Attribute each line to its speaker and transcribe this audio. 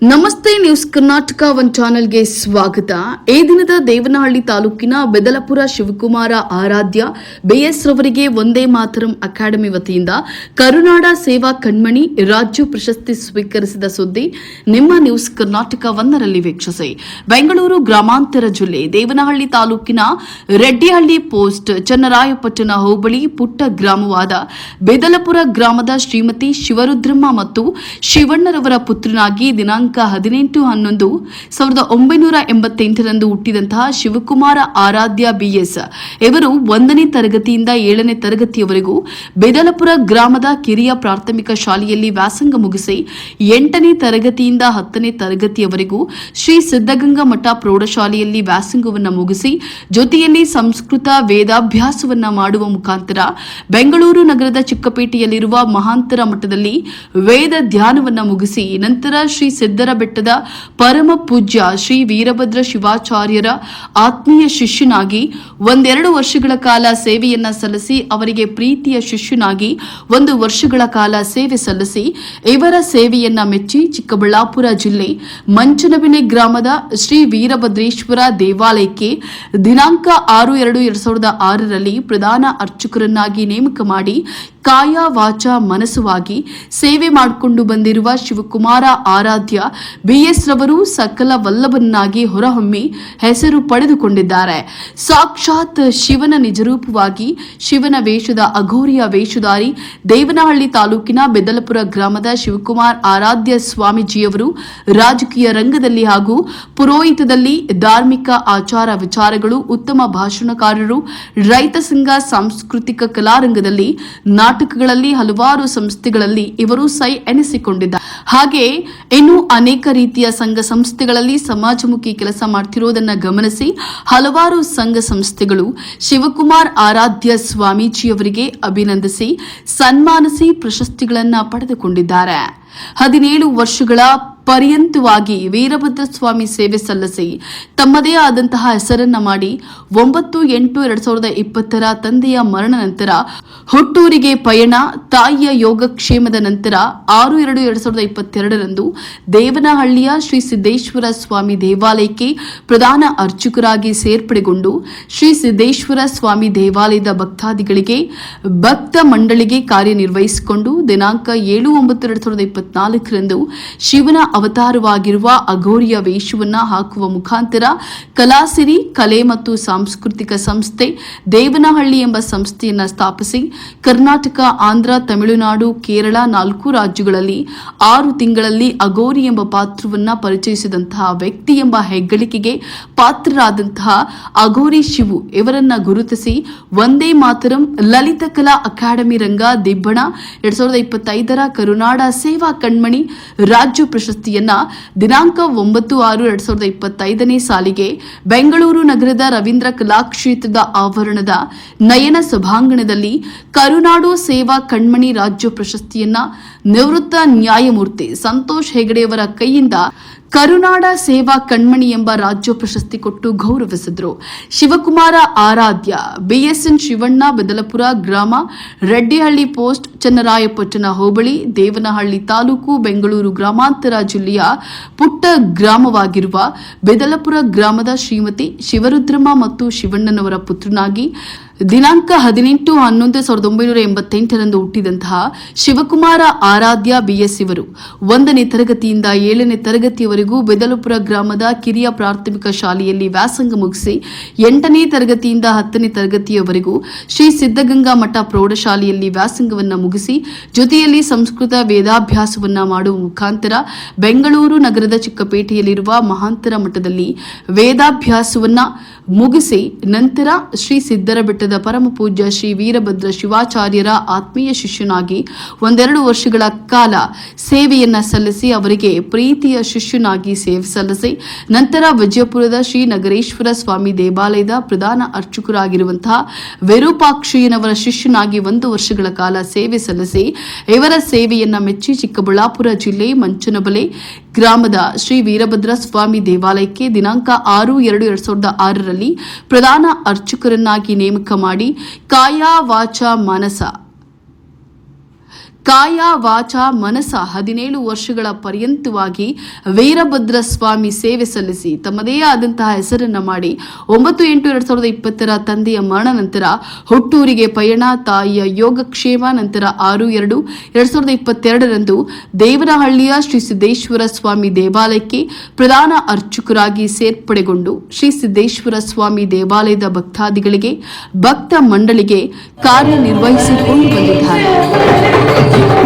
Speaker 1: ನಮಸ್ತೆ news Karnataka one ಚಾನೆಲ್ಗೆ ಸ್ವಾಗತ. ಈ ದಿನದ ದೇವನಹಳ್ಳಿ ತಾಲೂಕಿನ ಬೆದಲಪುರ ಶಿವಕುಮಾರ ಆರಾಧ್ಯ ಬಿಎಸ್ ರವರಿಗೆ ಒಂದೇ ಮಾತರಂ ಅಕಾಡೆಮಿ ವತಿಯಿಂದ ಕರುನಾಡ ಸೇವಾ ಕಣ್ಮಣಿ ರಾಜ್ಯ ಪ್ರಶಸ್ತಿ ಸ್ವೀಕರಿಸಿದ ಸುದ್ದಿ ನಿಮ್ಮ ನ್ಯೂಸ್ ಕರ್ನಾಟಕ ಒಂದರಲ್ಲಿ ವೀಕ್ಷಿಸಿ. ಬೆಂಗಳೂರು ಗ್ರಾಮಾಂತರ ಜಿಲ್ಲೆ ದೇವನಹಳ್ಳಿ ತಾಲೂಕಿನ ರೆಡ್ಡಿಹಳ್ಳಿ ಪೋಸ್ಟ್ ಚನ್ನರಾಯಪಟ್ಟಣ ಹೋಬಳಿ ಪುಟ್ಟ ಗ್ರಾಮವಾದ ಬೆದಲಪುರ ಗ್ರಾಮದ ಶ್ರೀಮತಿ ಶಿವರುದ್ರಮ್ಮ ಮತ್ತು ಶಿವಣ್ಣರವರ ಪುತ್ರನಾಗಿ ದಿನಾಂಕ ಹದಿನೆಂಟು ಹನ್ನೊಂದು ಸಾವಿರದ ಒಂಬೈನೂರ ಎಂಬತ್ತೆಂಟರಂದು ಹುಟ್ಟಿದಂತಹ ಶಿವಕುಮಾರ ಆರಾಧ್ಯ ಬಿಎಸ್. ಇವರು ಒಂದನೇ ತರಗತಿಯಿಂದ ಏಳನೇ ತರಗತಿಯವರೆಗೂ ಬೆದಲಪುರ ಗ್ರಾಮದ ಕಿರಿಯ ಪ್ರಾಥಮಿಕ ಶಾಲೆಯಲ್ಲಿ ವ್ಯಾಸಂಗ ಮುಗಿಸಿ ಎಂಟನೇ ತರಗತಿಯಿಂದ ಹತ್ತನೇ ತರಗತಿಯವರೆಗೂ ಶ್ರೀ ಸಿದ್ದಗಂಗಾ ಮಠ ಪ್ರೌಢಶಾಲೆಯಲ್ಲಿ ವ್ಯಾಸಂಗವನ್ನು ಮುಗಿಸಿ ಜೊತೆಯಲ್ಲಿ ಸಂಸ್ಕೃತ ವೇದಾಭ್ಯಾಸವನ್ನ ಮಾಡುವ ಮುಖಾಂತರ ಬೆಂಗಳೂರು ನಗರದ ಚಿಕ್ಕಪೇಟೆಯಲ್ಲಿರುವ ಮಹಾಂತರ ಮಠದಲ್ಲಿ ವೇದ ಧ್ಯಾನವನ್ನ ಮುಗಿಸಿ ನಂತರ ಶ್ರೀ ಸಿದ್ದರ ಬೆಟ್ಟದ ಪರಮ ಪೂಜ್ಯ ಶ್ರೀ ವೀರಭದ್ರ ಶಿವಾಚಾರ್ಯರ ಆತ್ಮೀಯ ಶಿಷ್ಯನಾಗಿ ಒಂದೆರಡು ವರ್ಷಗಳ ಕಾಲ ಸೇವೆಯನ್ನ ಸಲ್ಲಿಸಿ ಅವರಿಗೆ ಪ್ರೀತಿಯ ಶಿಷ್ಯನಾಗಿ ಒಂದು ವರ್ಷಗಳ ಕಾಲ ಸೇವೆ ಸಲ್ಲಿಸಿ ಇವರ ಸೇವೆಯನ್ನ ಮೆಚ್ಚಿ ಚಿಕ್ಕಬಳ್ಳಾಪುರ ಜಿಲ್ಲೆ ಮಂಚನಬಿನೆ ಗ್ರಾಮದ ಶ್ರೀ ವೀರಭದ್ರೇಶ್ವರ ದೇವಾಲಯಕ್ಕೆ ದಿನಾಂಕ ಆರು ಎರಡು ಎರಡ್ ಸಾವಿರದ ಆರರಲ್ಲಿ ಪ್ರಧಾನ ಅರ್ಚಕರನ್ನಾಗಿ ನೇಮಕ ಮಾಡಿ ಕಾಯ ವಾಚ ಮನಸ್ಸುವಾಗಿ ಸೇವೆ ಮಾಡಿಕೊಂಡು ಬಂದಿರುವ ಶಿವಕುಮಾರ ಆರಾಧ್ಯ ಬಿಎಸ್ ರವರು ಸಕಲ ವಲ್ಲಭನ್ನಾಗಿ ಹೊರಹೊಮ್ಮಿ ಹೆಸರು ಪಡೆದುಕೊಂಡಿದ್ದಾರೆ. ಸಾಕ್ಷಾತ್ ಶಿವನ ನಿಜರೂಪವಾಗಿ ಶಿವನ ವೇಷದ ಅಘೋರಿಯ ವೇಷಧಾರಿ ದೇವನಹಳ್ಳಿ ತಾಲೂಕಿನ ಬೆದಲಪುರ ಗ್ರಾಮದ ಶಿವಕುಮಾರ್ ಆರಾಧ್ಯ ಸ್ವಾಮೀಜಿಯವರು ರಾಜಕೀಯ ರಂಗದಲ್ಲಿ ಹಾಗೂ ಪುರೋಹಿತದಲ್ಲಿ ಧಾರ್ಮಿಕ ಆಚಾರ ವಿಚಾರಗಳು ಉತ್ತಮ ಭಾಷಣಕಾರರು, ರೈತ ಸಂಘ, ಸಾಂಸ್ಕೃತಿಕ ಕಲಾರಂಗದಲ್ಲಿ ನಾಟಕಗಳಲ್ಲಿ ಹಲವಾರು ಸಂಸ್ಥೆಗಳಲ್ಲಿ ಇವರು ಸೈ ಎನಿಸಿಕೊಂಡಿದ್ದ ಹಾಗೆ ಇನ್ನು ಅನೇಕ ರೀತಿಯ ಸಂಘ ಸಂಸ್ಥೆಗಳಲ್ಲಿ ಸಮಾಜಮುಖಿ ಕೆಲಸ ಮಾಡ್ತಿರೋದನ್ನ ಗಮನಿಸಿ ಹಲವಾರು ಸಂಘ ಸಂಸ್ಥೆಗಳು ಶಿವಕುಮಾರ್ ಆರಾಧ್ಯ ಸ್ವಾಮೀಜಿಯವರಿಗೆ ಅಭಿನಂದಿಸಿ ಸನ್ಮಾನಿಸಿ ಪ್ರಶಸ್ತಿಗಳನ್ನ ಪಡೆದುಕೊಂಡಿದ್ದಾರೆ. ಹದಿನೇಳು ವರ್ಷಗಳ ಪರ್ಯಂತವಾಗಿ ವೀರಭದ್ರ ಸ್ವಾಮಿ ಸೇವೆ ಸಲ್ಲಿಸಿ ತಮ್ಮದೇ ಆದಂತಹ ಹೆಸರನ್ನ ಮಾಡಿ ಒಂಬತ್ತು ಎಂಟು ಎರಡ್ ಸಾವಿರದ ಇಪ್ಪತ್ತರ ತಂದೆಯ ಮರಣ ನಂತರ ಹುಟ್ಟೂರಿಗೆ ಪಯಣ, ತಾಯಿಯ ಯೋಗಕ್ಷೇಮದ ನಂತರ ಆರು ಎರಡು ಎರಡ್ ಸಾವಿರದ ಇಪ್ಪತ್ತೆರಡರಂದು ದೇವನಹಳ್ಳಿಯ ಶ್ರೀ ಸಿದ್ದೇಶ್ವರ ಸ್ವಾಮಿ ದೇವಾಲಯಕ್ಕೆ ಪ್ರಧಾನ ಅರ್ಚಕರಾಗಿ ಸೇರ್ಪಡೆಗೊಂಡು ಶ್ರೀ ಸಿದ್ದೇಶ್ವರ ಸ್ವಾಮಿ ದೇವಾಲಯದ ಭಕ್ತಾದಿಗಳಿಗೆ ಭಕ್ತ ಮಂಡಳಿಗೆ ಕಾರ್ಯನಿರ್ವಹಿಸಿಕೊಂಡು ದಿನಾಂಕ ಏಳು ಒಂಬತ್ತು ಎರಡ್ ಸಾವಿರದ ಇಪ್ಪತ್ನಾಲ್ಕರಂದು ಶಿವನ ಅವತಾರವಾಗಿರುವ ಅಘೋರಿಯ ವೇಷವನ್ನು ಹಾಕುವ ಮುಖಾಂತರ ಕಲಾಸಿರಿ, ಕಲೆ ಮತ್ತು ಸಾಂಸ್ಕೃತಿಕ ಸಂಸ್ಥೆ ದೇವನಹಳ್ಳಿ ಎಂಬ ಸಂಸ್ಥೆಯನ್ನು ಸ್ಥಾಪಿಸಿ ಕರ್ನಾಟಕ, ಆಂಧ್ರ, ತಮಿಳುನಾಡು, ಕೇರಳ ನಾಲ್ಕು ರಾಜ್ಯಗಳಲ್ಲಿ ಆರು ತಿಂಗಳಲ್ಲಿ ಅಘೋರಿ ಎಂಬ ಪಾತ್ರವನ್ನು ಪರಿಚಯಿಸಿದಂತಹ ವ್ಯಕ್ತಿ ಎಂಬ ಹೆಗ್ಗಳಿಕೆಗೆ ಪಾತ್ರರಾದಂತಹ ಅಘೋರಿ ಶಿವು ಇವರನ್ನ ಗುರುತಿಸಿ ಒಂದೇ ಮಾತರಂ ಲಲಿತ ಕಲಾ ಅಕಾಡೆಮಿ ರಂಗ ದಿಬ್ಬಣ, ಎರಡ್ ಸಾವಿರದ ಇಪ್ಪತ್ತೈದರ ಕರುನಾಡ ಸೇವಾ ಕಣ್ಮಣಿ, ರಾಜ್ಯ ಪ್ರಶಸ್ತಿಯನ್ನ ದಿನಾಂಕ ಒಂಬತ್ತು ಆರು ಎರಡ್ ಸಾವಿರದ ಇಪ್ಪತ್ತೈದನೇ ಸಾಲಿಗೆ ಬೆಂಗಳೂರು ನಗರದ ರವೀಂದ್ರ ಕಲಾಕ್ಷೇತ್ರದ ಆವರಣದ ನಯನ ಸಭಾಂಗಣದಲ್ಲಿ ಕರುನಾಡು ಸೇವಾ ಕಣ್ಮಣಿ ರಾಜ್ಯ ಪ್ರಶಸ್ತಿಯನ್ನ ನಿವೃತ್ತ ನ್ಯಾಯಮೂರ್ತಿ ಸಂತೋಷ್ ಹೆಗಡೆಯವರ ಕೈಯಿಂದ ಕರುನಾಡ ಸೇವಾ ಕಣ್ಮಣಿ ಎಂಬ ರಾಜ್ಯ ಪ್ರಶಸ್ತಿ ಕೊಟ್ಟು ಗೌರವಿಸಿದರು. ಶಿವಕುಮಾರ ಆರಾಧ್ಯ, ಬಿಎಸ್ಎನ್ ಶಿವಣ್ಣ, ಬೆದಲಪುರ ಗ್ರಾಮ, ರೆಡ್ಡಿಹಳ್ಳಿ ಪೋಸ್ಟ್, ಚನ್ನರಾಯಪಟ್ಟಣ ಹೋಬಳಿ, ದೇವನಹಳ್ಳಿ ತಾಲೂಕು, ಬೆಂಗಳೂರು ಗ್ರಾಮಾಂತರ ಜಿಲ್ಲೆಯ ಪುಟ್ಟ ಗ್ರಾಮವಾಗಿರುವ ಬೆದಲಪುರ ಗ್ರಾಮದ ಶ್ರೀಮತಿ ಶಿವರುದ್ರಮ್ಮ ಮತ್ತು ಶಿವಣ್ಣನವರ ಪುತ್ರನಾಗಿ ದಿನಾಂಕ ಹದಿನೆಂಟು ಹನ್ನೊಂದು ಸಾವಿರದ ಒಂಬೈನೂರ ಎಂಬತ್ತೆಂಟರಂದು ಹುಟ್ಟಿದಂತಹ ಶಿವಕುಮಾರ ಆರಾಧ್ಯ ಬಿಎಸ್ ಇವರು. ಒಂದನೇ ತರಗತಿಯಿಂದ ಏಳನೇ ತರಗತಿಯವರೆಗೂ ಬೆದಲುಪುರ ಗ್ರಾಮದ ಕಿರಿಯ ಪ್ರಾಥಮಿಕ ಶಾಲೆಯಲ್ಲಿ ವ್ಯಾಸಂಗ ಮುಗಿಸಿ ಎಂಟನೇ ತರಗತಿಯಿಂದ ಹತ್ತನೇ ತರಗತಿಯವರೆಗೂ ಶ್ರೀ ಸಿದ್ದಗಂಗಾ ಮಠ ಪ್ರೌಢಶಾಲೆಯಲ್ಲಿ ವ್ಯಾಸಂಗವನ್ನು ಮುಗಿಸಿ ಜೊತೆಯಲ್ಲಿ ಸಂಸ್ಕೃತ ವೇದಾಭ್ಯಾಸವನ್ನು ಮಾಡುವ ಮುಖಾಂತರ ಬೆಂಗಳೂರು ನಗರದ ಚಿಕ್ಕಪೇಟೆಯಲ್ಲಿರುವ ಮಹಾಂತರ ಮಠದಲ್ಲಿ ವೇದಾಭ್ಯಾಸವನ್ನ ಮುಗಿಸಿ ನಂತರ ಶ್ರೀ ಸಿದ್ದರ ಬೆಟ್ಟದ ಪರಮ ಪೂಜ್ಯ ಶ್ರೀ ವೀರಭದ್ರ ಶಿವಾಚಾರ್ಯರ ಆತ್ಮೀಯ ಶಿಷ್ಯನಾಗಿ ಒಂದೆರಡು ವರ್ಷಗಳ ಕಾಲ ಸೇವೆಯನ್ನ ಸಲ್ಲಿಸಿ ಅವರಿಗೆ ಪ್ರೀತಿಯ ಶಿಷ್ಯನಾಗಿ ಸೇವೆ ಸಲ್ಲಿಸಿ, ನಂತರ ವಿಜಯಪುರದ ಶ್ರೀ ನಗರೇಶ್ವರ ಸ್ವಾಮಿ ದೇವಾಲಯದ ಪ್ರಧಾನ ಅರ್ಚಕರಾಗಿರುವಂತಹ ವಿರೂಪಾಕ್ಷಯ್ಯನವರ ಶಿಷ್ಯನಾಗಿ ಒಂದು ವರ್ಷಗಳ ಕಾಲ ಸೇವೆ ಸಲ್ಲಿಸಿ, ಇವರ ಸೇವೆಯನ್ನ ಮೆಚ್ಚಿ ಚಿಕ್ಕಬಳ್ಳಾಪುರ ಜಿಲ್ಲೆ ಮಂಚನಬಲೆ ಗ್ರಾಮದ ಶ್ರೀ ವೀರಭದ್ರ ಸ್ವಾಮಿ ದೇವಾಲಯಕ್ಕೆ ದಿನಾಂಕ ಆರು ಎರಡು ಎರಡ್ ಸಾವಿರದ ಆರರಲ್ಲಿ ಪ್ರಧಾನ ಅರ್ಚಕರನ್ನಾಗಿ ನೇಮಕ ಮಾಡಿ ಕಾಯ ವಾಚ ಮನಸ.
Speaker 2: ಕಾಯ ವಾಚ ಮನಸ ಹದಿನೇಳು ವರ್ಷಗಳ ಪರ್ಯಂತವಾಗಿ ವೀರಭದ್ರ ಸ್ವಾಮಿ ಸೇವೆ ಸಲ್ಲಿಸಿ ತಮ್ಮದೇ ಆದಂತಹ ಹೆಸರನ್ನು ಮಾಡಿ ಒಂಬತ್ತು ಎಂಟು ಎರಡ್ ಸಾವಿರದ ಇಪ್ಪತ್ತರ ತಂದೆಯ ಮರಣ ನಂತರ ಹುಟ್ಟೂರಿಗೆ ಪಯಣ, ತಾಯಿಯ ಯೋಗಕ್ಷೇಮ ನಂತರ ಆರು ಎರಡು ಎರಡ್ ಸಾವಿರದ ಇಪ್ಪತ್ತೆರಡರಂದು ದೇವನಹಳ್ಳಿಯ ಶ್ರೀ ಸಿದ್ದೇಶ್ವರ ಸ್ವಾಮಿ ದೇವಾಲಯಕ್ಕೆ ಪ್ರಧಾನ ಅರ್ಚಕರಾಗಿ ಸೇರ್ಪಡೆಗೊಂಡು ಶ್ರೀ ಸಿದ್ದೇಶ್ವರ ಸ್ವಾಮಿ ದೇವಾಲಯದ ಭಕ್ತಾದಿಗಳಿಗೆ ಭಕ್ತ ಮಂಡಳಿಗೆ ಕಾರ್ಯನಿರ್ವಹಿಸಿಕೊಂಡು ಬಂದಿದ್ದಾರೆ. ನ್ಯೂಸ್